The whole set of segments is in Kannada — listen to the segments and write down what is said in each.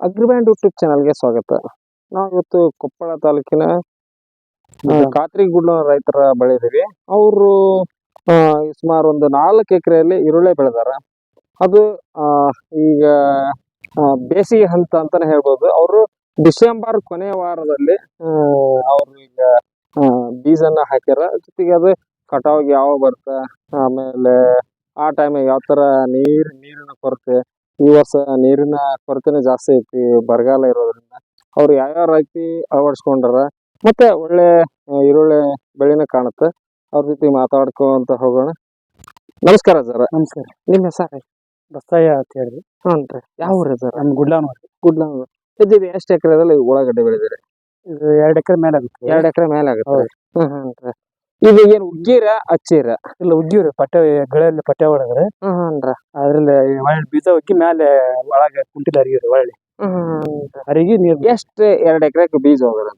ಅಗ್ರಿಬ್ಯಾಂಡ್ ಯೂಟ್ಯೂಬ್ ಚಾನಲ್ಗೆ ಸ್ವಾಗತ. ನಾವು ಇವತ್ತು ಕೊಪ್ಪಳ ತಾಲೂಕಿನ ಕಾತ್ರಿಗುಡ್ಲ ರೈತರ ರೈತರ ಬೆಳೆದಿವಿ ಅವರು ಸುಮಾರು ಒಂದು ನಾಲ್ಕು ಎಕರೆಯಲ್ಲಿ ಈರುಳ್ಳಿ ಬೆಳೆದಾರ. ಅದು ಈಗ ಬೇಸಿಗೆ ಹಂತ ಅಂತಾನೆ ಹೇಳ್ಬೋದು. ಅವರು ಡಿಸೆಂಬರ್ ಕೊನೆಯ ವಾರದಲ್ಲಿ ಅವರು ಈಗ ಬೀಜನ್ನ ಬೀಜನ ಹಾಕ್ಯಾರ. ಜೊತೆಗೆ ಅದು ಕಟಾವಿಗೆ ಯಾವಾಗ ಬರ್ತ ಆಮೇಲೆ ಆ ಟೈಮ್ ಯಾವ ತರ ನೀರ್ ನೀರಿನ ಕೊರತೆ ಈ ವರ್ಷ ನೀರಿನ ಕೊರತೆನೇ ಜಾಸ್ತಿ ಐತಿ ಬರಗಾಲ ಇರೋದ್ರಿಂದ. ಅವ್ರು ಯಾವ್ಯಾವ ರೀತಿ ಅಳವಡಿಸ್ಕೊಂಡಾರ ಮತ್ತೆ ಒಳ್ಳೆ ಈರುಳ್ಳಿ ಬೆಳಿನ ಕಾಣುತ್ತೆ ಅವ್ರ ಜೊತೆ ಮಾತಾಡ್ಕೊಂತ ಹೋಗೋಣ. ನಮಸ್ಕಾರ ಸರ್. ನಮಸ್ಕಾರ. ನಿಮ್ಮ ಹೆಸರು? ಬಸ್ಸಯ್ಯ ಅಂತ ಹೇಳಿ ಹ್ಞೂ ಯಾವ ಊರು ಸರ್? ನಮ್ ಗುಡ್ಲಾನ್ ಗುಡ್ಲಾನ್ ಇದ್ದಿದ್ದು ಎಷ್ಟು ಎಕರೆದಲ್ಲಿ ಉಳ್ಳಾಗಡ್ಡೆ ಬೆಳೆದಿರಿ? ಇದು ಎರಡ್ ಎಕರೆ ಮೇಲೆ ಆಗುತ್ತೆ. ಎರಡು ಎಕರೆ ಮೇಲೆ ಆಗುತ್ತೆ. ಹ್ಞೂ ಹ್ಮ್ ಹ್ಞೂ ಇದು ಏನ್ ಉಗ್ಗೀರ ಹಚ್ಚಿರ ಇಲ್ಲ ಉಗ್ಗಿವ್ರಿ ಪಟ್ಟೆ ಗಳಲ್ಲಿ ಪಟ್ಟೆ ಒಳಗ್ರ ಅದ್ರಲ್ಲಿ ಒಳ್ಳೆ ಬೀಜ ಉಗ್ಗಿ ಮೇಲೆ ಒಳಗೆ ಕುಂಟಿಲ್ ಅರಿಗಿರಿ ಒಳ್ಳೆ ಅರಿಗಿ ನೀರ್ ಎಷ್ಟ್ ಎರಡ್ ಎಕರೆ ಬೀಜ ಹೋಗ್ರ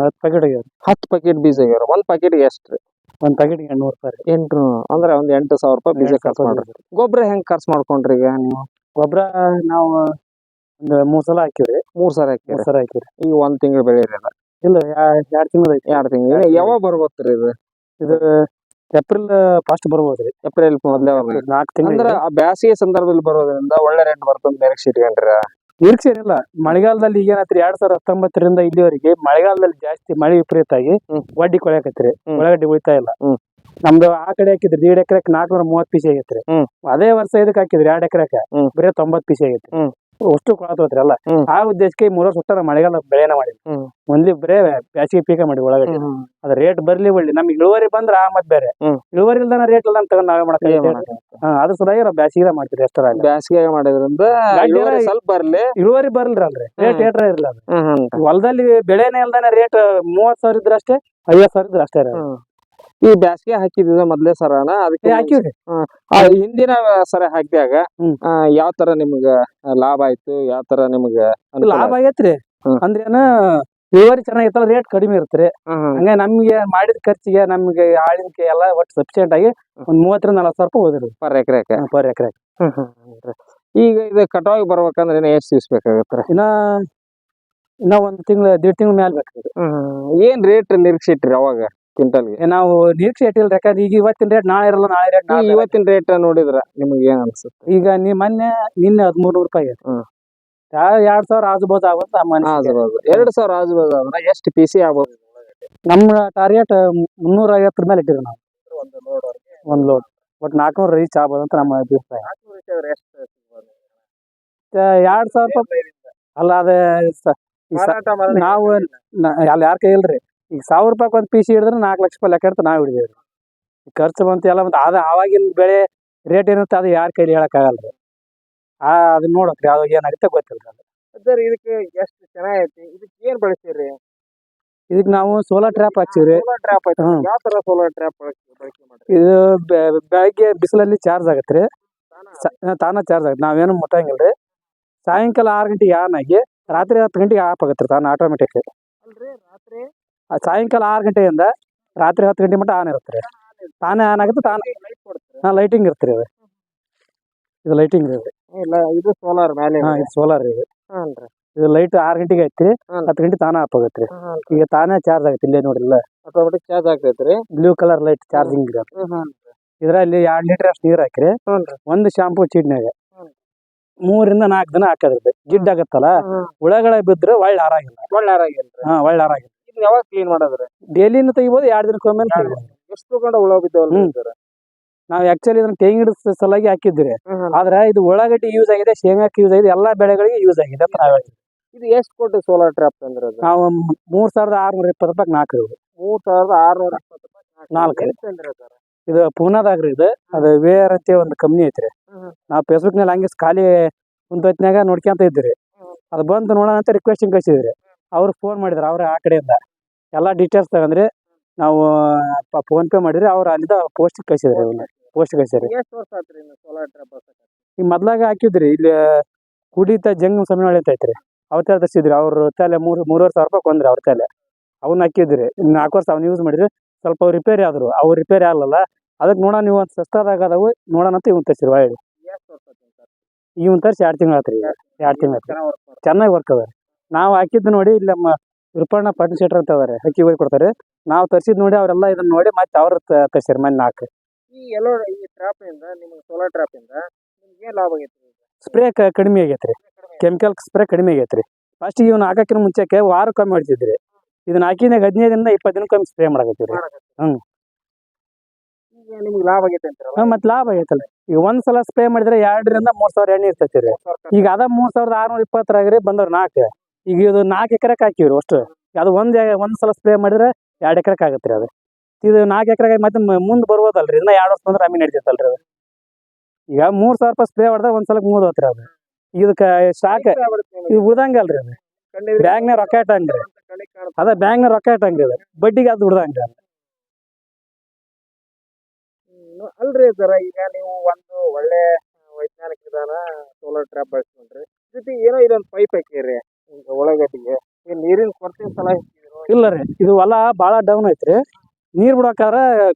ಹತ್ ಪಾಕೆಟ್ ಪ್ಯಾಕೆಟ್ ಆಗ್ಯಾವ ಹತ್ತು ಪ್ಯಾಕೆಟ್ ಬೀಜ ಆಗ್ಯಾರ ಒಂದ್ ಪ್ಯಾಕೆಟ್ ಎಷ್ಟ್? ಒಂದ್ ಪ್ಯಾಕೆಟ್ ಎಂಟ್ನೂರು ರೂಪಾಯಿ. ಎಂಟು ಅಂದ್ರೆ ಒಂದ್ ಎಂಟು ಸಾವಿರ ರೂಪಾಯಿ ಬೀಜ ಖರ್ಚು ಮಾಡ್ರಿ. ಗೊಬ್ಬರ ಹೆಂಗ್ ಖರ್ಚು ಮಾಡ್ಕೊಂಡ್ರಿ ಈಗ ನೀವು? ಗೊಬ್ಬರ ನಾವು ಒಂದ್ ಮೂರ್ ಸಲ ಹಾಕಿವ್ರಿ. ಮೂರ್ ಸಲ ಹಾಕಿ ಹಾಕಿರಿ ಸಲ ಹಾಕಿವ್ರಿ. ಈಗ ಒಂದ್ ತಿಂಗಳು ಬೆಳೆ ಇಲ್ಲ ಎರಡ್ ತಿಂಗಳು ಐತಿ ಎರಡ್ ತಿಂಗಳು. ಯಾವಾಗ ಬರ್ಬೋದ್ರಿ ಇದು? ಇದು ಏಪ್ರಿಲ್ ಫಸ್ಟ್ ಬರ್ಬೋದ್ರಿ ಏಪ್ರಿಲ್ ಮೊದ್ಲೇ ಬರ್ಬೋದು ನಾಲ್ಕು ತಿಂಗಳು ಅಂದ್ರ ಆ ಬ್ಯಾಸಿಗೆ ಸಂದರ್ಭದಲ್ಲಿ ಬರೋದ್ರಿಂದ ಒಳ್ಳೆ ರೇಟ್ ಬರ್ತಂತ ನಿರೀಕ್ಷೆ ಇಟ್ಕೊಂಡ್ರ ನಿರೀಕ್ಷೆ ಏನಿಲ್ಲ ಮಳೆಗಾಲದಲ್ಲಿ ಈಗ ಏನಾತ್ರಿ ಎರಡ್ ಸಾವಿರದ ಹತ್ತೊಂಬತ್ತರಿಂದ ಇಲ್ಲಿವರೆಗೆ ಮಳೆಗಾಲದಲ್ಲಿ ಜಾಸ್ತಿ ಮಳೆ ವಿಪರೀತ ಆಗಿ ಹ್ಮ್. ವಡ್ಡಿ ಕೊಳೆಕತ್ರಿ ಹ್ಮ್. ಉಳ್ಳಾಗಡ್ಡಿ ಉಳಿತಾ ಇಲ್ಲ ಹ್ಮ್. ನಮ್ದು ಆ ಕಡೆ ಹಾಕಿದ್ರಿ ದೀಡ್ ಎಕರೆಕ್ ನಾಲ್ಕನೂರ ಮೂವತ್ ಪೀಸ್ ಆಗೈತ್ರಿ ಹ್ಮ್. ಅದೇ ವರ್ಷ ಇದಕ್ಕೆ ಹಾಕಿದ್ರಿ ಎರಡ್ ಎಕರೆಕ ಹ್ಮ್. ಬರೀ ತೊಂಬತ್ ಪೀಸ್ ಆಗೈತ್ರಿ ಹ್ಮ್. ಅಷ್ಟು ಅಲ್ಲ ಆ ಉದ್ದೇಶಕ್ಕೆ ಮೂರ್ ವರ್ಷ ಒಟ್ಟಾರೆ ಮಳೆಗಾಲ ಬೆಳೆನ ಮಾಡಿ. ಒಂದ್ಲಿ ಬರೇ ಬ್ಯಾಸಿಗೆ ಪೀಕ ಮಾಡಿ ಒಳಗಡೆ ಅದ ರೇಟ್ ಬರ್ಲಿ ಒಳ್ಳಿ ನಮ್ಗೆ ಇಳುವರಿ ಬಂದ್ರ ಆ ಮತ್ ಬೇರೆ ಇಳುವರಿ ಇಲ್ದಾನ ರೇಟ್ ಇಲ್ಲ ತಗೊಂಡ್ ನಾವೇ ಮಾಡ್ತೀವಿ ಅದ್ರ ಸಲುವಾಗಿ ನಾವು ಬ್ಯಾಸಿಗೆ ಮಾಡ್ತೀವಿ ಎಷ್ಟರ ಬ್ಯಾಸಿಗೆ ಮಾಡಿದ್ರಿಂದ ಸ್ವಲ್ಪ ಬರ್ಲಿ. ಇಳುವರಿ ಬರ್ಲಿ ಅಲ್ರಿ. ರೇಟ್. ಏಟ್ರ ಹ್ಮ್ ಹೊಲದಲ್ಲಿ ಬೆಳೆನೇ ಇಲ್ದಾನೆ ರೇಟ್ ಮೂವತ್ ಸಾವಿರ ಇದ್ರ ಅಷ್ಟೇ ಐವತ್ ಸಾವಿರ ಇದ್ರ ಅಷ್ಟೇ. ಈ ಬ್ಯಾಸಿಗೆ ಹಾಕಿದ ಮೊದ್ಲೇ ಸರ ಅದಕ್ಕೆ ಹಾಕಿವ್ರಿ. ಆ, ಹಿಂದಿನ ಸರ ಹಾಕಿದಾಗ. ಯಾವ ತರ ನಿಮ್ಗ ಲಾಭ ಆಯ್ತು ಯಾವ ತರ ನಿಮ್ಗ ಅನುಕೂಲ ಲಾಭ ಆಗೈತ್ರಿ. ಅಂದ್ರೆ ಏನ ಇಳುವರಿ ಚೆನ್ನಾಗಿತ್ತಲ್ಲ ರೇಟ್ ಕಡಿಮೆ ಇರ್ತ್ರಿ. ಹಂಗ ನಮ್ಗೆ ಮಾಡಿದ ಖರ್ಚಿಗೆ ನಮ್ಗೆ ಆಳಿಕೆ ಎಲ್ಲ ಒಟ್ಟು ಸಫಿಶಿಯಂಟ್ ಆಗಿ ಒಂದ್ ಮೂವತ್ತರಿಂದ ನಲವತ್ತು ಸಾವಿರ ರೂಪಾಯಿ ಹೋದ್ರಿ. ಪರ್ ಎಕರೆ ಪರ್ ಎಕರೆ ಈಗ ಇದು ಕಟಾವಿಗೆ ಬರ್ಬೇಕಂದ್ರೆ ಏನ ಎಷ್ಟು ದಿವ್ಸ ಬೇಕಾಗತ್ತೆ ಇನ್ನ ಇನ್ನ ಒಂದ್ ತಿಂಗಳ ದೇಡ್ ತಿಂಗಳ ಮ್ಯಾಲ ಬೇಕು ಏನ್ ರೇಟ್ ನಿರೀಕ್ಷೆ ಇಟ್ರಿ ಅವಾಗ? ಕ್ವಿಂಟಲ್ಗೆ? ನಾವು ನಿರೀಕ್ಷೆ ಇಟ್ಟಿಲ್ಲ ಯಾಕಂದ್ರೆ ಈಗ ಇವತ್ತಿನ ರೇಟ್ ನಾಳೆ ಇರಲ್ಲ ನಾಳೆ ರೇಟ್ ನಾಳೆ ಇವತ್ತಿನ ರೇಟ್ ನೋಡಿದ್ರ ನಿಮ್ಗೆ ಏನ್ ಅನ್ಸುತ್ತೆ? ಈಗ ನೀ ಮೊನ್ನೆ ನಿನ್ನೆ ಹದಿಮೂರು ನೂರು ರೂಪಾಯಿ ಆಗೈತೆ. ಹ್ಮ್. ಯಾ- ಎರಡ್ ಸಾವಿರ ಆಜುಬಾಜು ಆಗುತ್ತೆ ಎರಡ್ ಸಾವಿರ ಆಜುಬಾಜು ಅಂದ್ರೆ ಎಷ್ಟು ಪಿ ಸಿ ಆಗ್ಬೋದು ನಮ್ಮ ಟಾರ್ಗೆಟ್ ಮುನ್ನೂರ ಐವತ್ತರ ಮೇಲೆ ಇಟ್ಟಿದ್ರು ನಾವು. ಒಂದ್ ಲೋಡ್ ಒಟ್ ನಾಲ್ಕುನೂರು ರೀಚ್ ಆಗ್ಬೋದು ಅಂತ ನಮ್ಮ ಅಭಿಪ್ರಾಯ. ಎರಡ್ ಸಾವಿರ ರೂಪಾಯಿ ಅಲ್ಲ ಅದೇ ಸ- ಈ ಸ- ನಾವು ನ- ಅಲ್ಲಿ ಯಾರ ಕೈ ಇಲ್ರಿ ಈಗ ಸಾವಿರ ರೂಪಾಯಿ ಒಂದ್ ಪೀಸ್ ಹಿಡಿದ್ರೆ ನಾಲ್ಕು ಲಕ್ಷ ರೂಪಾಯಿ ಲೆಕ್ಕ ಇರ್ತದೆ ನಾವು ಹಿಡಿದೇವ್ರಿ ಖರ್ಚು ಬಂತು ಎಲ್ಲ ಬಂತು. ಅದ ಆವಾಗಿನ ಬೆಳೆ ರೇಟ್ ಏನಿರುತ್ತೆ ಅದು ಯಾರ ಕೈಲಿ ಹೇಳಕ್ ಆಗಲ್ರಿ ಆ ಅದನ್ನ ನೋಡಕ್ರಿ ಅವಾಗ ಏನಾಗುತ್ತೆ ಗೊತ್ತಿಲ್ಲ ಅದು. ಇದಕ್ಕೆ ಎಷ್ಟು ಚೆನ್ನಾಗೈತಿ ಇದಕ್ಕೆ ಏನ್ ಬಳಸ್ತೀರಿ ಇದಕ್ಕೆ ನಾವು ಸೋಲಾರ್ ಟ್ರ್ಯಾಪ್ ಹಚ್ಚಿವ್ರಿ ಸೋಲಾರ್ ಟ್ರ್ಯಾಪ್ ಐತಿ ಯಾವ ತರ ಸೋಲಾರ್ ಟ್ರ್ಯಾಪ್ ಬಳಕೆ ಇದು ಬೆಳಗ್ಗೆ ಬಿಸಿಲಲ್ಲಿ ಚಾರ್ಜ್ ಆಗತ್ತೆ ರೀ. ತಾನ? ಚಾರ್ಜ್ ಆಗುತ್ತೆ. ನಾವೇನು ಮುಟ್ಟಂಗಿಲ್ರಿ. ಸಾಯಂಕಾಲ ಆರು ಗಂಟೆಗೆ ಆನ್ ಆಗಿ ರಾತ್ರಿ ಹತ್ತು ಗಂಟೆಗೆ ಆಫ್ ಆಗತ್ರಿ ತಾನು ಆಟೋಮೆಟಿಕ್ ಅಲ್ರಿ ರಾತ್ರಿ ಸಾಯಂಕಾಲ ಆರು ಗಂಟೆಯಿಂದ ರಾತ್ರಿ ಹತ್ತು ಗಂಟೆ ಮಟ್ಟ ಆನ್ ಇರುತ್ತೆ ತಾನೇ ಆನ್ ಆಗುತ್ತೆ ತಾನೇ ಹಾ ಲೈಟಿಂಗ್ ಇರ್ತೀರಿ ಅದು. ಇದು ಲೈಟಿಂಗ್ ರೀ ಇದು. ಇಲ್ಲ ಇದು ಸೋಲಾರ್ ಮೇಲೆ ಹಾ ಇದು ಸೋಲಾರ್ ಇದು. ಇದು ಲೈಟ್ ಆರು ಗಂಟೆಗೆ ಐತಿ ಹ್ಮ್. ಹತ್ತು ಗಂಟೆ ತಾನೇ ಆಫ್ ಆಗತ್ರಿ ಈಗ ತಾನೇ ಚಾರ್ಜ್ ಆಗುತ್ತೆ ಇಲ್ಲೇ ನೋಡಿಲ್ಲ ಆಟೋಮೆಟಿಕ್ ಚಾರ್ಜ್ ರೀ. ಬ್ಲೂ ಕಲರ್ ಲೈಟ್ ಚಾರ್ಜಿಂಗ್ ಇದ್ರಲ್ಲಿ ಎರಡ್ ಲೀಟರ್ ಅಷ್ಟು ನೀರ್ ಹಾಕ್ರಿ. ಒಂದು ಶಾಂಪೂ ಹ್ಮ್. ಮೂರಿಂದ ನಾಲ್ಕು ದಿನ ಹಾಕೋದ್ರಿ ಜಿಡ್ ಆಗತ್ತಲ್ಲ? ಹುಳಗಳ ಬಿದ್ರೆ ಒಳ್ಳೆ ಹಾರಾಗಿಲ್ಲ ಒಳ್ಳೆ ಆರಾಗಿಲ್ರಿ ಹಾ ಒಳ್ಳೆ ಆರಾಗಿಲ್ಲ ಇದು ಯಾವಾಗ ಕ್ಲೀನ್ ಮಾಡೋದ್ರಿ? ಡೈಲಿನ ತೆಗಿಬೋದು ಎರಡು ದಿನಕ್ಕೊಮ್ಮೆ ತೆಗಿಬೋದು. ಎಷ್ಟು ತಗೊಂಡ ಹುಳ ಬಿದ್ದವಲ್ಲ ಹ್ಮ್. ಸರ್ ನಾವ್ ಆಕ್ಚುಲಿ ಇದನ್ನ ತೆಂಗಿನ ಸಲಾಗಿ ಹಾಕಿದ್ರೆ. ಆದ್ರೆ ಇದು ಉಳ್ಳಾಗಡ್ಡಿ ಯೂಸ್ ಆಗಿದೆ ಶೇಂಗಾಕ್ಕೆ ಯೂಸ್ ಆಗಿದೆ ಎಲ್ಲಾ ಬೆಳೆಗಳಿಗೆ ಯೂಸ್ ಆಗಿದೆ ಅಂತ ನಾವ್ ಹೇಳ್ತೀವಿ. ಇದು ಎಷ್ಟು ಕೊಟ್ಟು ಸೋಲಾರ್ ಟ್ರಾಪ್ ಅಂದ್ರೆ ಅದು? ನಾವು ಮೂರ್ ಸಾವಿರದ ಆರ್ನೂರ ಇಪ್ಪತ್ತು ರೂಪಾಯಿ ನಾಲ್ಕು ಇವು. ಮೂರ್ ಸಾವಿರದ ಆರ್ನೂರ ಇಪ್ಪತ್ತು ರೂಪಾಯಿ ನಾಲ್ಕು. ಎಲ್ಲಿ ತಂದ್ರಿ ಸರ್ ಇದು ಪೂನಾದಾಗ್ರಿ ಇದು. ಅದು ವೇರ್ ಅಂತ ಒಂದು ಕಂಪ್ನಿ ಐತ್ರಿ. ಹ್ಮ್. ನಾವು ಫೇಸ್ಬುಕ್ನಲ್ಲಿ ಹಂಗೆ ಖಾಲಿ ಕುಂತೊತ್ನ್ಯಾಗ ನೋಡ್ಕೊಂತ ಇದ್ರಿ. ಹ್ಮ್. ಅದು ಬಂದು ನೋಡೋಣ ಅಂತ ರಿಕ್ವೆಸ್ಟ್ ಕಳ್ಸಿದ್ರಿ. ಅವ್ರು ಫೋನ್ ಮಾಡಿದ್ರು ಅವ್ರ ಆ ಕಡೆಯಿಂದ. ಎಲ್ಲಾ ಡೀಟೇಲ್ಸ್ ತಗೊಂಡ್ರೆ ನಾವು ಫೋನ್ ಪೇ ಮಾಡಿದ್ರೆ ಅವ್ರು ಅಲ್ಲಿಂದ ಪೋಸ್ಟ್ ಕಳ್ಸಿದ್ರಿ ಇವ್ನ. ಪೋಸ್ಟ್ ಕಳ್ಸಿದ್ರಿ ಎಷ್ಟು ವರ್ಷ ಆತ್ರಿ ಇನ್ನು ಸೋಲಾರ್ ಈಗ ಮೊದ್ಲಾಗ ಹಾಕಿದ್ರಿ ಇಲ್ಲಿ ಕುಡಿತ ಜಂಗ್ ಸಮನಹಳ್ಳಿ ಅಂತ ಐತ್ರಿ ಅವ್ರ ತಲೆ ತರಿಸಿದ್ರಿ ಅವ್ರ ತಲೆ ಮೂರು ಮೂರುವರೆ ಸಾವಿರ ರೂಪಾಯಿ ಕೊಂದ್ರಿ ಅವ್ರ ತಲೆ. ಅವ್ನ ಹಾಕಿದ್ರಿ ಇನ್ನು ನಾಲ್ಕು ವರ್ಷ ಅವ್ನ ಯೂಸ್ ಮಾಡಿದ್ರೆ ಸ್ವಲ್ಪ ಅವ್ರು ರಿಪೇರಿ ಆದ್ರು. ಅವ್ರು ರಿಪೇರಿ ಆಗಲ್ಲ ಅದಕ್ಕೆ ನೋಡೋಣ ನೀವು ಒಂದು ಸಸ್ತಾದಾಗ ಅದಾವು ನೋಡೋಣ ಅಂತ ಇವ್ನ ತರ್ಸಿರಿ ಒಳ್ಳೆ. ಎಷ್ಟು ವರ್ಷ ಆತ್ರಿ ಸರ್ ಇವ್ನ ತರ್ಸಿ ಎರಡು ತಿಂಗಳು ಆತ್ರಿ ಎರಡು ತಿಂಗಳು ಆತ್ರಿ. ಚೆನ್ನಾಗಿ ವರ್ಕ್ ಚೆನ್ನಾಗಿ ವರ್ಕ್ ಅದ ನಾವು ಹಾಕಿದ್ದು ನೋಡಿ ಇಲ್ಲಿ ನಮ್ಮ ವಿರುಪಣ್ಣ ಪಾಟೀಲ್ ಶೆಟ್ರ್ ಅಂತ ಅವ್ರೆ ಅಕ್ಕಿ ಹೋಗಿ ಕೊಡ್ತಾರೆ. ನಾವು ತರಿಸಿದ್ ನೋಡಿ ಅವರೆಲ್ಲ ಇದನ್ನ ನೋಡಿ ಮತ್ತೆ ಅವ್ರ ತರ್ಸ್ಯಾರ ಮನೆ ನಾಲ್ಕು ಈ ಎಲ್ಲೋ ಈ ಟ್ರಾಪ್ ಇಂದ ನಿಮ್ಗೆ ಸೋಲಾರ್ ಟ್ರಾಪ್ ಇಂದ ನಿಮ್ಗೆ ಏನ್ ಲಾಭ ಆಗೈತಿ ಸ್ಪ್ರೇ ಕಡಿಮೆ ಆಗೈತ್ರಿ. ಕೆಮಿಕಲ್ ಸ್ಪ್ರೇ ಕಡಿಮೆ ಆಗೈತ್ರಿ. ಫಸ್ಟ್ ಇವ್ನ ಹಾಕಕ್ಕಿನ ಮುಂಚೆಕ್ಕೆ ವಾರಕ್ಕೊಮ್ಮೆ ಹೊಡಿತಿದ್ರಿ. ಇದನ್ನ ಹಾಕಿದಾಗ ಹದಿನೈದರಿಂದ ಇಪ್ಪತ್ತು ದಿನಕ್ಕೊಮ್ಮೆ ಸ್ಪ್ರೇ ಮಾಡಕತ್ತೀರಿ ಹ್ಮ್. ಈಗ ನಿಮ್ಗೆ ಲಾಭ ಆಗೈತೆ ಅಂತಾರಲ್ಲ? ಹ್ಮ್, ಮತ್ತ್ ಲಾಭ ಆಗೈತಲ್ಲ ಈಗ ಒಂದ್ ಸಲ ಸ್ಪ್ರೇ ಮಾಡಿದ್ರೆ ಎರಡರಿಂದ ಮೂರ್ ಸಾವಿರ ಎಣ್ಣೆ ಇರ್ತೈತಿ ರೀ ಈಗ ಅದ ಮೂರ್ ಸಾವಿರದ ಆರ್ನೂರ ಇಪ್ಪತ್ತರಾಗ್ರಿ ಬಂದವ್ರು ನಾಲ್ಕು ಈಗ ಇದು ನಾಲ್ಕು ಎಕರೆಕ್ ಹಾಕಿವ್ರಿ ಅಷ್ಟು. ಅದು ಒಂದು ಒಂದು ಸಲ ಸ್ಪ್ರೇ ಮಾಡಿದ್ರೆ ಎರಡ್ ಎಕರೆಕ್ ರೀ ಅದು. ಇದು ನಾಲ್ಕು ಎಕರೆಗೆ ಮತ್ತೆ ಮುಂದೆ ಬರ್ಬೋದಲ್ರಿ. ಇನ್ನ ಎರಡು ವರ್ಷ ಬಂದ್ರೆ ಆಮೇಲೆ ನಡೀತೈತಲ್ರಿ ಅದು. ಈಗ ಮೂರ್ ಸಾವಿರ ರೂಪಾಯಿ ಸ್ಪ್ರೇ ಹೊಡೆದ್ರೆ ಒಂದು ಸಲಕ್ಕೆ ಮೂರು ಹೋತ್ರಿ ಅದು. ಇದಕ್ಕೆ ಸ್ಟಾಕ್ ಇದು ಉಳ್ದಂಗಲ್ರಿ ಅದು. ಬ್ಯಾಂಕ್ನಾಗ ರೊಕ್ಕ ಇಟ್ಟಂಗ್ರಿ ಅದ ಬ್ಯಾಂಕ್ನ ರೊಕ್ಕ ಇಟ್ಟಂಗ್ರಿ ಅದು. ಬಡ್ಡಿಗೆ ಅದು ಉಳ್ದಂಗ್ರಿ ಅದು. ಅಲ್ರಿ ಸರ್, ಈಗ ನೀವು ಒಂದು ಒಳ್ಳೆ ವೈಜ್ಞಾನಿಕ ವಿಧಾನ ಸೋಲಾರ್ ಟ್ರಾಪ್ ಬಳಸ್ಕೊಂಡ್ರಿ. ಜೊತೆ ಏನೋ ಇದೊಂದು ಪೈಪ್ ಹಾಕಿರಿ. ಒಳಗಟ್ಟಿಗೆ ಈ ನೀರಿನ ಕೊರತೆ ಸಲ ಇಲ್ಲ ರೀ ಇದು ಹೊಲ ಭಾಳ ಡೌನ್ ಐತ್ರಿ. ನೀರ್ ಬಿಡೋಕಾರ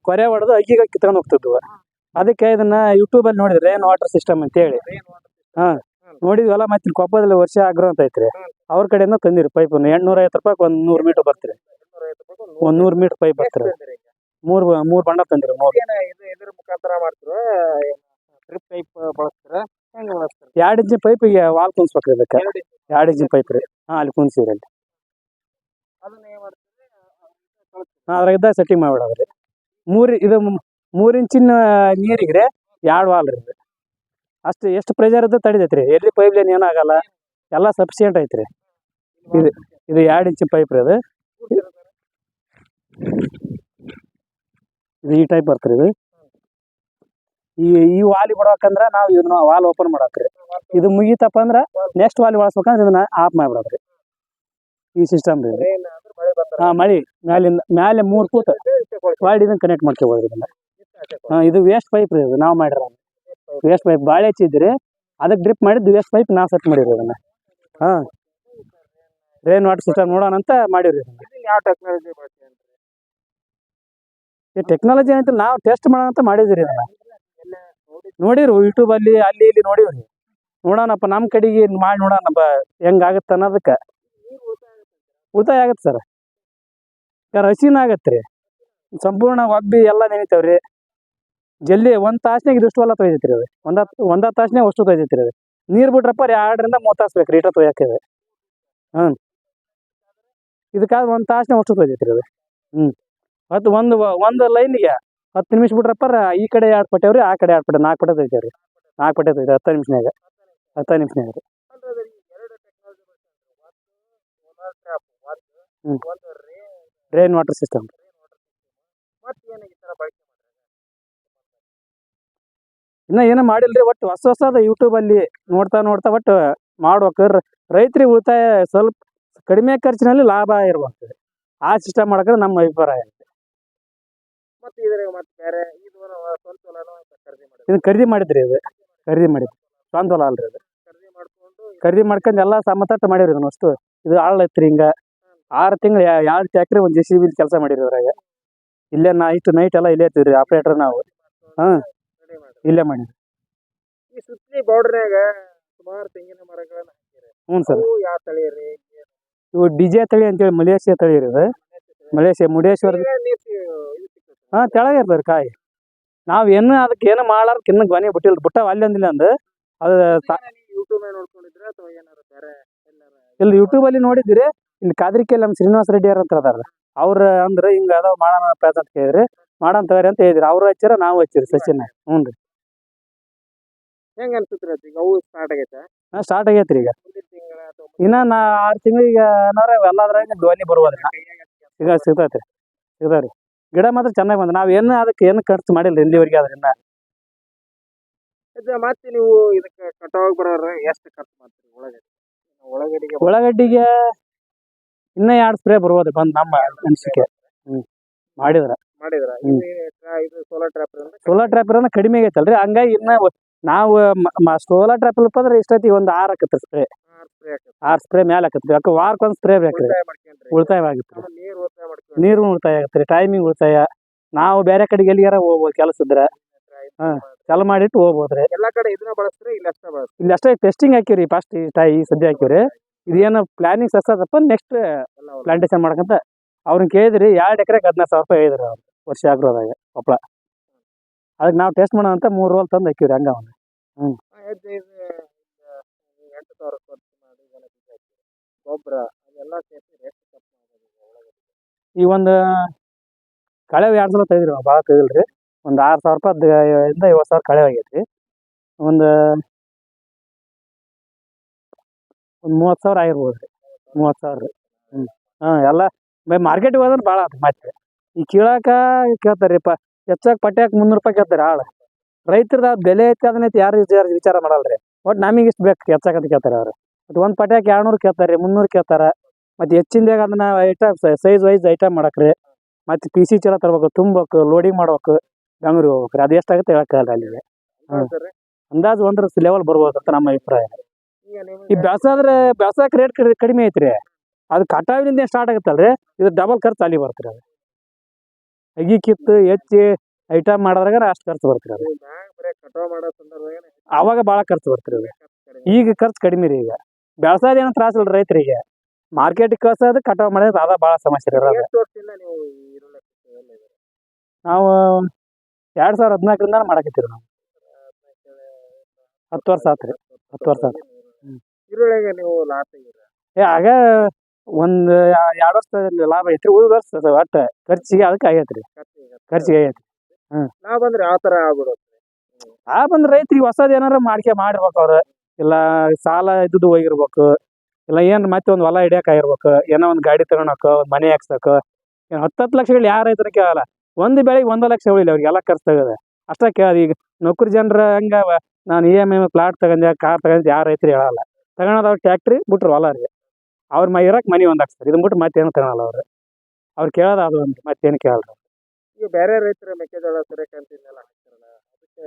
ಕೊರೆ ಹೊಡೆದು ಅಗ್ಗಿಗೆ ಕಿತ್ಕೊಂಡು ಹೋಗ್ತಿದ್ವು. ಅದಕ್ಕೆ ಇದನ್ನ ಯೂಟ್ಯೂಬ್ ಅಲ್ಲಿ ನೋಡಿದ್ರೆ ರೇನ್ ವಾಟರ್ ಸಿಸ್ಟಮ್ ಅಂತ ಹೇಳಿ ನೋಡಿದ್ವಲ್ಲ ಮತ್ತೆ ಕೊಪ್ಪದಲ್ಲಿ ವರ್ಷ ಆಗ್ರೋ ಅಂತ ಐತ್ರಿ. ಅವ್ರ ಕಡೆಯಿಂದ ತಂದಿರಿ ಪೈಪ್ ಎಂಟ್ನೂರ ಐವತ್ತು ರೂಪಾಯಿ ಒಂದು ನೂರು ಮೀಟರ್ ಬರ್ತೀರಿ. ಒಂದು ನೂರು ಮೀಟರ್ ಪೈಪ್ ಬರ್ತೀರಿ ಮೂರು ಮೂರು ಬಂಡ ತಂದಿರಿ ಮೂರ್. ಇದ್ರ ಮುಖಾಂತರ ಮಾಡ್ತೀರ ಡ್ರಿಪ್ ಟೈಪ್ ಬಳಸ್ತೀರ? ಎರಡ್ ಇಂಚಿನ ಪೈಪಿಗೆ ವಾಲ್ ಕುಂಸ್ಬೇಕ್ರಿ ಇದಕ್ಕೆ. ಎರಡು ಎರಡ್ ಇಂಚಿನ ಪೈಪ್ ರೀ. ಹಾಂ ಅಲ್ಲಿ ಕುಂಸಿರಿ ಅಲ್ಲಿ ಹಾಂ ಅದ್ರಾಗಿದ್ದ ಸೆಟ್ಟಿಂಗ್ ಮಾಡ್ಬಿಡೋದ್ರಿ. ಮೂರು ಇದು ಮೂರು ಇಂಚಿನ ನೀರಿಗೆ ರೀ ಎರಡು ವಾಲ್ ರೀ ಅಷ್ಟು ಎಷ್ಟು ಪ್ರೆಷರ್ ತಡಿದೈತೆ ರೀ ಎಲ್ಲಿ ಪೈಪ್ ಲೈನ್ ಏನಾಗಲ್ಲ ಎಲ್ಲ ಸಫಿಶಿಯಂಟ್ ಐತ್ರಿ. ಇದು ಇದು ಎರಡು ಇಂಚಿನ ಪೈಪ್ ರೀ ಅದು. ಇದು ಈ ಟೈಪ್ ಬರ್ತೀರಿ ಇದು. ಈ ಈ ವಾಲಿ ಬಿಡ್ಬೇಕಂದ್ರ ನಾವು ಇದನ್ನ ವಾಲ್ ಓಪನ್ ಮಾಡಾಕ್ರಿ ಇದು ಮುಗಿತಪ್ಪ ಅಂದ್ರ ನೆಕ್ಸ್ಟ್ ವಾಲಿ ಬಳಸ್ಬೇಕಂದ್ರ ಇದನ್ನ ಆಫ್ ಮಾಡ್ಬಿಡೋದ್ರಿ ಈ ಸಿಸ್ಟಮ್ ರೀ ಹಾ, ಮಳಿ, ಮ್ಯಾಲಿಂದ, ಮ್ಯಾಲೆ ಮೂರ್ ಕೂತ ವಾಡಿ ಇದನ್ನ ಕನೆಕ್ಟ್ ಮಾಡ್ಕೋಬೋದು ಇದನ್ನ. ಹಾ, ಇದು ವೇಸ್ಟ್ ಪೈಪ್ ರೀ ಇದು, ನಾವು ಮಾಡಿರ ವೇಸ್ಟ್ ಪೈಪ್ ಬಾಳೆ ಹಚ್ಚಿದ್ರಿ ಅದಕ್ಕೆ ಡ್ರಿಪ್ ಮಾಡಿದ್ದು ವೇಸ್ಟ್ ಪೈಪ್ ನಾವು ಸೆಟ್ ಮಾಡಿರಿ ಅದನ್ನ ಹಾ ರೇನ್ ವಾಟರ್ ಸಿಸ್ಟಮ್ ನೋಡೋಣ ಅಂತ ಮಾಡಿರಿ ಈ ಟೆಕ್ನಾಲಜಿ ಏನಂತ ನಾವು ಟೆಸ್ಟ್ ಮಾಡೋಣ ಅಂತ ಮಾಡಿದಿರಿ ಇದನ್ನ. ನೋಡಿರು ಯೂಟ್ಯೂಬ್ ಅಲ್ಲಿ ಅಲ್ಲಿ, ಇಲ್ಲಿ ನೋಡಿವ್ರಿ ನೋಡೋಣಪ್ಪ ನಮ್ಮ ಕಡೆಗೆ ಮಾಡಿ ನೋಡೋಣಪ್ಪ ಹೆಂಗಾಗತ್ತೆ ಅನ್ನೋದಕ್ಕೆ. ಉಳಿತಾಯ ಆಗತ್ತೆ ಸರ್. ಯಾರು ಹಸಿನ ಆಗತ್ತೆ ರೀ. ಸಂಪೂರ್ಣ ಒಬ್ಬಿ ಎಲ್ಲ ನೆನಿತಾವ್ರಿ. ಜಲ್ದಿ ಒಂದ್ ತಾಸ್ನಾಗ ಇದಿಷ್ಟು ಹೊಲ ರೀ ಅದು. ಒಂದ ಒಂದ ತಾಸ್ನಾಗ ಅಷ್ಟು ತೊಯ್ದೈತ್ರಿ ಅದು. ನೀರು ಬಿಟ್ರಪ್ಪ ರೀ ಎರಡರಿಂದ ಮೂರ್ ತಾಸ್ ಬೇಕ್ರಿ ಇಟ ತೊಯ್ಯಾಕ ಹ್ಞೂ ಇದಕ್ಕಾದ್ರೆ ಒಂದ್ ತಾಸ್ನಾಗ ಅಷ್ಟು ತೊಯ್ದೈತ್ರಿ ಅದು. ಹ್ಮ್. ಮತ್ತು ಒಂದು ಒಂದು ಲೈನ್ಗೆ ಹತ್ತು ನಿಮಿಷ ಬಿಟ್ರಪ್ಪ ಈ ಕಡೆ ಎರಡು ಪಟ್ಟೆವ್ರಿ, ಆ ಕಡೆ ಎರಡು ಪಟ್ಟೆ, ನಾಲ್ಕು ಪಟ್ಟೆ ರೀ ನಾಲ್ಕು ಪಟ್ಟೆ ತೆಗಿತೇವೆ ಹತ್ತು ನಿಮಿಷನಾಗ ಹತ್ತು ನಿಮಿಷನಾಗ ರೀ. ರೇನ್ ವಾಟರ್ ಸಿಸ್ಟಮ್ ಇನ್ನ ಏನೋ ಮಾಡಿಲ್ರಿ ಒಟ್ಟು ಹೊಸ ಹೊಸದ ಯೂಟ್ಯೂಬ್ ಅಲ್ಲಿ ನೋಡ್ತಾ ನೋಡ್ತಾ ಒಟ್ಟು ಮಾಡ್ಬೇಕು ರೈತರಿ ರೈತರಿಗೆ ಉಳಿತಾಯ ಸ್ವಲ್ಪ ಕಡಿಮೆ ಖರ್ಚಿನಲ್ಲಿ ಲಾಭ ಇರ್ಬೇಕು ಆ ಸಿಸ್ಟಮ್ ಮಾಡಕ್ರೆ ನಮ್ಮ ಅಭಿಪ್ರಾಯ. ಮತ್ತೆ ಇದ್ರ ಮತ್ತೆ ಬೇರೆ ಇದು ಸ್ವಂತ ಹೊಲನೂ ಖರೀದಿ ಮಾಡಿ ಇದನ್ನ ಖರೀದಿ ಮಾಡಿದ್ರಿ ಇದು ಖರೀದಿ ಮಾಡಿದ್ರಿ. ಸ್ವಂತ ಹೊಲ ಅಲ್ರಿ ಅದು? ಖರೀದಿ ಮಾಡ್ಕೊಂಡು ಖರೀದಿ ಮಾಡ್ಕೊಂಡು ಎಲ್ಲ ಸಮತಟ್ಟು ಮಾಡಿರಿ ಇದನ್ನ ಅಷ್ಟು. ಇದು ಆಳ್ ಐತ್ರಿ ಹಿಂಗ ಆರು ತಿಂಗಳು ಎರಡು ಟ್ಯಾಕ್ರಿ ಒಂದು ಜೆ ಸಿ ಬಿ ಕೆಲಸ ಮಾಡಿರಿ ಅದ್ರಾಗ. ಇಲ್ಲೇ ನಾ ಇಷ್ಟು ನೈಟ್ ಎಲ್ಲ ಇಲ್ಲೇ ಇರ್ತೀವಿ ಆಪ್ರೇಟರ್ ನಾವು. ಹಾ ಇಲ್ಲೇ ಮಾಡಿ ಈ ಸುತ್ತಲಿ ಬೌಡ್ರ್ನಾಗ ಸುಮಾರು ತೆಂಗಿನ ಮರಗಳನ್ನ ಹಾಕಿರಿ ಹ್ಞೂ ಸರ್. ಯಾವ ತಳಿ ರೀ? ಇವು ಡಿಜೆ ತಳಿ ಅಂತೇಳಿ ಮಲೇಷಿಯಾ ತಳಿ ರೀ ಇದು ಮಲೇಷ್ಯಾ ಮುರುಡೇಶ್ವರ ಹಾ ತೆಳಗೆ ಇರ್ತದೆ ಕಾಯಿ. ನಾವು ಏನು ಅದಕ್ಕೆ ಏನು ಮಾಡಾರ ಕಿನ್ನ ಗೊನೆ ಬಿಟ್ಟಿಲ್ಲ ಬಿಟ್ಟಾವ ಅಲ್ಲಿ ಅಂದಿಲ್ಲ ಅಂದ. ಅದು ಇಲ್ಲಿ ಯೂಟ್ಯೂಬ್ ಅಲ್ಲಿ ನೋಡಿದ್ರಿ. ಇಲ್ಲಿ ಕಾದ್ರಿಕೆಲ್ ನಮ್ಮ ಶ್ರೀನಿವಾಸ ರೆಡ್ಡಿ ಅವ್ರ ಅಂತ ಅದಾರ. ಅವ್ರ ಅಂದ್ರ ಹಿಂಗ ಅದಾವ ಮಾಡೋಣ ಪ್ರಯತ್ನ ಅಂತ ಕೇಳಿದ್ರಿ ಮಾಡೋಣ ತಗೋರಿ ಅಂತ ಹೇಳಿದ್ರಿ. ಅವ್ರು ಹಚ್ಚಿರ ನಾವು ಹಚ್ಚಿರಿ ಸಚಿನ್. ಹ್ಞೂ ರೀ. ಹೆಂಗ ಅನ್ಸುತ್ತೆ ಈಗ? ಅವು ಸ್ಟಾರ್ಟ್ ಆಗೈತೆ? ಹಾ ಸ್ಟಾರ್ಟ್ ಆಗೈತ್ರಿ ಈಗ. ಇನ್ನ ನಾ ಆರು ತಿಂಗಳಿಗೆ ಏನಾರ ಎಲ್ಲದ್ರಾಗ ಧ್ವನಿ ಬರ್ಬೋದ್ರಿ ಈಗ ಸಿಗ್ತೈತ್ರಿ. ಸಿಗ್ತಾವ್ರಿ ಗಿಡ ಮಾತ್ರ ಚೆನ್ನಾಗಿ ಬಂದ ನಾವ್ ಏನು ಅದಕ್ಕೆ ಏನು ಖರ್ಚು ಮಾಡಿಲ್ಲ ಇಲ್ಲಿವರೆಗೆ ಅದರಿಂದ ಇದು ಮತ್ತೆ ನೀವು ಇದಕ್ಕೆ ಕಟಾವ್ ಬರೋರು ಎಷ್ಟು ಖರ್ಚು ಮಾಡ್ತೀರಿ ಉಳ್ಳಾಗಡ್ಡಿ ಉಳ್ಳಾಗಡ್ಡಿಗೆ ಇನ್ನ ಎರಡ್ ಸ್ಪ್ರೇ ಬರ್ಬೋದು ಬಂದ್ ನಮ್ಮ ಅನಿಸಿಕೆ. ಮಾಡಿದ್ರ. ಮಾಡಿದ್ರ? ಹ್ಮ್. ಇದು ಸೋಲಾರ್ ಟ್ರಾಪರ್ ಅಂದ್ರೆ ಸೋಲಾರ್ ಕಡಿಮೆ ಆಗೈತಲ್ರಿ. ಹಂಗಾಗಿ ಇನ್ನ ಒ- ನಾವು ಸೋಲಾರ್ ಟ್ರ್ಯಾಪರ್ ಅಂದ್ರೆ ಇಷ್ಟೈತಿ ಒಂದು ಆರು ಹಾಕತ್ರಿ ಸ್ಪ್ರೇ. ಆರ್ ಸ್ಪ್ರೇ ಮೇಲೆ ಹಾಕತ್ರಿ ಯಾಕೆ ವಾರಕ್ಕೊಂದು ಸ್ಪ್ರೇ ಬೇಕ್ರಿ. ಉಳಿತಾಯ ನೀರು ನೀರು ಉಳಿತಾಯ ಆಗತ್ತೆ ಟೈಮಿಂಗ್ ಉಳಿತಾಯ. ನಾವು ಬೇರೆ ಕಡೆಗೆ ಎಲ್ಲಿಗಾರ ಹೋಗ್ಬೋದು ಕೆಲಸ ಇದ್ರೆ. ಹಾ. ಚಾಲು ಮಾಡಿಟ್ಟು ಹೋಗ್ಬೋದ್ರಿ. ಎಲ್ಲ ಕಡೆ ಇದನ್ನ ಬಳಸ್ತಾರೆ ಇಲ್ಲಿ ಅಷ್ಟೇ ಬಳಸ್ತಾರೆ? ಇಲ್ಲಿ ಅಷ್ಟೇ ಟೆಸ್ಟಿಂಗ್ ಹಾಕಿವ್ರಿ ಫಸ್ಟ್ ಈ ಸದ್ಯ ಹಾಕಿವ್ರಿ. ಇದೇನು ಪ್ಲಾನಿಂಗ್ ಸಕ್ಸಸ್ ನೆಕ್ಸ್ಟ್ ಪ್ಲಾಂಟೇಶನ್ ಮಾಡ್ಕಂತ ಅವ್ರನ್ನ ಕೇಳಿದ್ರಿ ಎರಡು ಎಕರೆಗೆ ಹದಿನಾರು ಸಾವಿರ ರೂಪಾಯಿ ಹೇಳಿದ್ರು ಅವ್ರು ವರ್ಷ ಆಗ್ರೋದಾಗ ಕೊಪ್ಪಳ ಅದಕ್ಕೆ ನಾವು ಟೆಸ್ಟ್ ಮಾಡೋಣ ಅಂತ ಮೂರು ರೋಲ್ ತಂದು ಹಾಕಿವ್ರಿ ಹಂಗ ಅವನ್ನ ಹ್ಮ್. ಗೊಬ್ಬರ ಅದೆಲ್ಲ ಸೇರಿಸಿ ಎಷ್ಟು ಖರ್ಚು ಮಾಡೋದು ಈಗ ಒಳಗಡೆ ಈ ಒಂದು ಕಳೆ ಎರಡು ಸಲ ತೆಗೆದ್ರಿ ಭಾಳ ತೆಗಿಲ್ರಿ ಒಂದು ಆರು ಸಾವಿರ ರೂಪಾಯಿ ಇಂದ ಸಾವಿರ ಕಳೆ ಆಗೈತಿ ಒಂದು ಒಂದು ಮೂವತ್ತು ಸಾವಿರ ಆಗಿರ್ಬೋದು ರೀ, ಮೂವತ್ತು ಸಾವಿರ ರೀ. ಹ್ಞೂ ಹಾಂ, ಎಲ್ಲ ಮಾರ್ಕೆಟಿಗೆ ಹೋದ್ರೆ ಭಾಳ ಆತು ಮತ್ತೆ ಈ ಕೀಳಾಕ ಪ ಹೆಚ್ಚಾಗಿ ಪಟ್ಯಾಕೆ ಮುನ್ನೂರು ರೂಪಾಯಿ ಕೇಳ್ತಾರೆ ಆಳು. ರೈತರದ ಬೆಲೆ ಐತಿ, ಅದನ್ನ ಐತಿ, ಯಾರು ವಿಚಾರ ವಿಚಾರ ಮಾಡಲ್ಲ ರೀ ಒಟ್ಟು ನಮಗೆ ಇಷ್ಟು ಬೇಕು ಹೆಚ್ಚಾಗಂತ ಕೇಳ್ತಾರೆ ಅವ್ರು. ಮತ್ತು ಒಂದು ಪಟ್ಯಾಕ ಎರಡುನೂರು ಕೇಳ್ತಾರೆ ರೀ ಮುನ್ನೂರು ಕೇಳ್ತಾರೆ. ಮತ್ತು ಹೆಚ್ಚಿಂದಾಗ ಅದನ್ನ ಐಟಮ್ ಸೈಜ್ ವೈಸ್ ಐಟಮ್ ಮಾಡಕ್ರಿ ಮತ್ತು ಪಿ ಸಿ ಚಲೋ ತರ್ಬೇಕು ತುಂಬಬೇಕು ಲೋಡಿಂಗ್ ಮಾಡ್ಬೇಕು ಬೆಂಗ್ಳೂರಿಗೆ ಹೋಗ್ಬೇಕು ಅದು ಎಷ್ಟಾಗುತ್ತೆ ಹೇಳಕ್ಕಾಗಲ್ಲ ಅಲ್ಲಿ ಅಂದಾಜು ಒಂದ್ರ ಲೆವೆಲ್ ಬರ್ಬೋದು ಅಂತ ನಮ್ಮ ಅಭಿಪ್ರಾಯ. ಈ ಬೆಳ್ಸಾದ್ರೆ ಬೆಳ್ಸಕ್ಕೆ ರೇಟ್ ಕಡಿಮೆ ಐತ್ರಿ. ಅದು ಕಟಾವಿನಿಂದ ಸ್ಟಾರ್ಟ್ ಆಗುತ್ತಲ್ರಿ. ಇದು ಡಬಲ್ ಖರ್ಚು ಅಲ್ಲಿ ಬರ್ತೀರಿ ಅದು. ಅಗಿ ಕಿತ್ತು ಹೆಚ್ಚಿ ಐಟಮ್ ಮಾಡಿದ್ರಾಗ ಅಷ್ಟು ಖರ್ಚು ಬರ್ತೀರಿ ಅದು. ಅವಾಗ ಭಾಳ ಖರ್ಚು ಬರ್ತೀರಿ ಅದು. ಈಗ ಖರ್ಚು ಕಡಿಮೆ ರೀ ಈಗ. ಬ್ಯಾಸಾದ ಏನು ತ್ರಾಸ ಇಲ್ಲ ರೈತರಿಗೆ. ಮಾರ್ಕೆಟಿಗೆ ಕಳ್ಸೋದು ಕಟಾವ್ ಮಾಡೋದು ಅದ ಭಾಳ ಸಮಸ್ಯೆ ರೀ ಅದ್ರಾಗ. ಎಷ್ಟು ವರ್ಷದಿಂದ ನೀವು ಈರುಳ್ಳಿ ನಾವು ಎರಡು ಸಾವಿರದ ಹದಿನಾಲ್ಕರಿಂದ ಮಾಡಕತ್ತೀವಿ ನಾವು. ಹತ್ತು ವರ್ಷ ಆತ್ರಿ ಹತ್ತು ವರ್ಷ ಆತು. ಹ್ಮ್. ಈರುಳ್ಳಿಗೆ ನೀವು ಲಾಸ್ ಆಗಿರ ಏ ಆಗ ಒಂದು ಎರಡು ವರ್ಷದಲ್ಲಿ ಲಾಭ ಐತ್ರಿ ಉಳಿದ ವರ್ಷ ಅದು ಒಟ್ಟು ಖರ್ಚಿಗೆ ಅದಕ್ಕೆ ಆಗೈತ್ರಿ ಖರ್ಚಿಗೆ ಆಗೈತ್ರಿ ಲಾಭ ನಾ ಬಂದ್ರೆ ಯಾವ ತರ ಆಗ್ಬಿಡುತ್ತೆ? ಆ ಬಂದ್ರೆ ರೈತರಿಗೆ ಹೊಸದು ಏನಾರ ಮಾಡ್ಕೆ ಮಾಡಿರ್ಬೇಕು ಅವ್ರು. ಇಲ್ಲ ಸಾಲ ಇದ್ದಿದ್ದು ಹೋಗಿರ್ಬೇಕು. ಇಲ್ಲ ಏನ್ ಮತ್ತೆ ಒಂದು ಹೊಲ ಹಿಡಿಯಕ್ ಆಗಿರ್ಬೇಕು ಏನೋ ಒಂದು ಗಾಡಿ ತಗೊಳಕ ಒಂದ್ ಮನೆ ಹಾಕ್ಸಕ ಏನ್ ಹತ್ತು ಹತ್ತು ಲಕ್ಷಗಳು ಯಾರ ರೈತರು ಕೇಳಲ್ಲ. ಒಂದು ಬೆಳೆಗೆ ಒಂದ್ ಲಕ್ಷ ಉಳಿಲ್ಲ ಅವ್ರಿಗೆ ಎಲ್ಲ ಖರ್ಚು ತಗದ ಅಷ್ಟೇ ಕೇಳೋದು ಈಗ ನೌಕರಿ ಜನರ ಹಂಗೆ ನಾನು ಇ ಎಂ ಐ ಪ್ಲಾಟ್ ತಗೊಂಡೆ ಕಾರ್ ತಗೊಂಡೆ ಯಾರ ರೈತರು ಹೇಳಲ್ಲ. ತಗೊಳೋದು ಅವ್ರು ಟ್ಯಾಕ್ಟ್ರಿ ಬಿಟ್ರು ಹೊಲ ರೀ. ಅವ್ರ ಮೈ ಇರಕ್ ಮನೆ ಒಂದು ಹಾಕ್ಸ್ತಾರೆ. ಇದನ್ನ ಬಿಟ್ಟು ಮತ್ತೇನು ತಗೊಳಲ್ಲ ಅವ್ರು. ಅವ್ರು ಕೇಳೋದು ಅದು ಒಂದು ಮತ್ತೇನು ಕೇಳಲ್ಲ. ಈಗ ಬೇರೆ ರೈತರ ಮೆಕ್ಕೆಜೋಳ ಸೂರ್ಯಕಾಂತಿ ಹಾಕ್ತಾರಲ್ಲ ಅದಕ್ಕೆ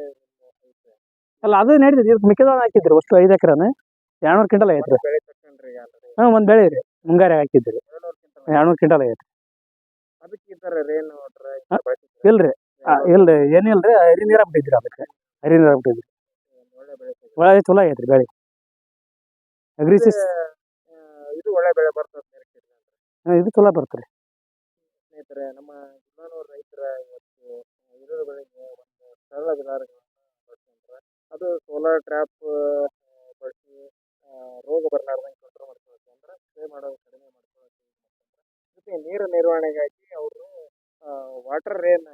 ಅಲ್ಲ ಅದು ನಡೀತದೆ. ಇದಕ್ಕೆ ಮೆಕ್ಕೆಜೋಳ ಹಾಕಿದ್ರು ಅಷ್ಟು ಐದು ಎಕರೆನ? ಎರಡ್ನೂರು ಕಿಂಟಲ್ ಐತ್ರಿ. ಹ್ಞೂ ಒಂದು ಬೆಳೆ ರೀ ಮುಂಗಾರಿ ಹಾಕಿದ್ರಿ ಎರಡ್ನೂರ್ ಕ್ವಿಂಟಲ್ ಐತಿ ಅದಕ್ಕೆ ಈ ತರ ರೇನ್ ವಾಟರ್ ಹಾ, ಇಲ್ರಿ. ಆ, ಇಲ್ರಿ. ಏನಿಲ್ರಿ ಹರಿ ನೀರ ಬಿಟ್ಟಿದ್ರಿ ಅದಕ್ಕೆ? ಹರಿ ನೀರ ಬಿಟ್ಟಿದ್ರಿ ಒಳ್ಳೆ ಬೆಳೆ. ಒಳಗೆ ಚಲೋ ಐತ್ರಿ ಬೆಳೆ. ಅಗ್ರಿಸಿಸ್ ಆ, ಇದು ಒಳ್ಳೆ ಬೆಳೆ ಬರ್ತದೆ ಇದೆ ಇದು ಚಲೋ ಬರ್ತರಿ ಸ್ನೇಹಿತರೆ ನಮ್ಮ ಜಿಲ್ಲಾನೂರು ರೈತರ ಇವತ್ತು ಬೆಳೆಗೆ ಒಂದು ಸರಳ ವಿಧಾನಗಳನ್ನು ಬಳಸ್ಕೊಂಡ್ರೆ ಅದು ಸೋಲಾರ್ ಟ್ರ್ಯಾಪ್ ಬಳಸಿ ಆ, ರೋಗ ಬರಲಾರ್ದಂಗೆ ಸ್ಪ್ರೇ ಮಾಡೋದು ಕಡಿಮೆ ಮಾಡ್ಕೊಳ್ಳೋಕೆ ಜೊತೆಗೆ ನೀರು ನಿರ್ವಹಣೆಗಾಗಿ ಅವರು water rain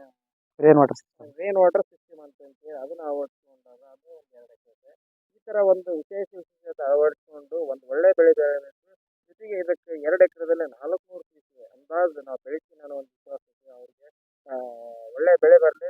rain water rain water system ಅಂತ ಹೇಳಿ ಅದನ್ನ ಅಳವಡಿಸ್ಕೊಂಡಾಗ ಅದು ಒಂದು ಎರಡು ಎಕರೆ ಈ ತರ ಒಂದು ವಿಶೇಷ ವಿಶೇಷತೆ ಅಳವಡಿಸ್ಕೊಂಡು ಒಂದು ಒಳ್ಳೆ ಬೆಳೆ ಬೆಳೆಯಬೇಕು ಜೊತೆಗೆ ಇದಕ್ಕೆ ಎರಡು ಎಕರೆದಲ್ಲಿ ನಾಲ್ಕುನೂರು ಪೀಸ್ ಅಂದಾಜು ನಾವು ಬೆಳಿತೀನಿ ಅನ್ನೋ ಒಂದು ವಿಶ್ವಾಸ ಇದೆ ಅವ್ರಿಗೆ. ಒಳ್ಳೆ ಬೆಳೆ ಬರಲಿ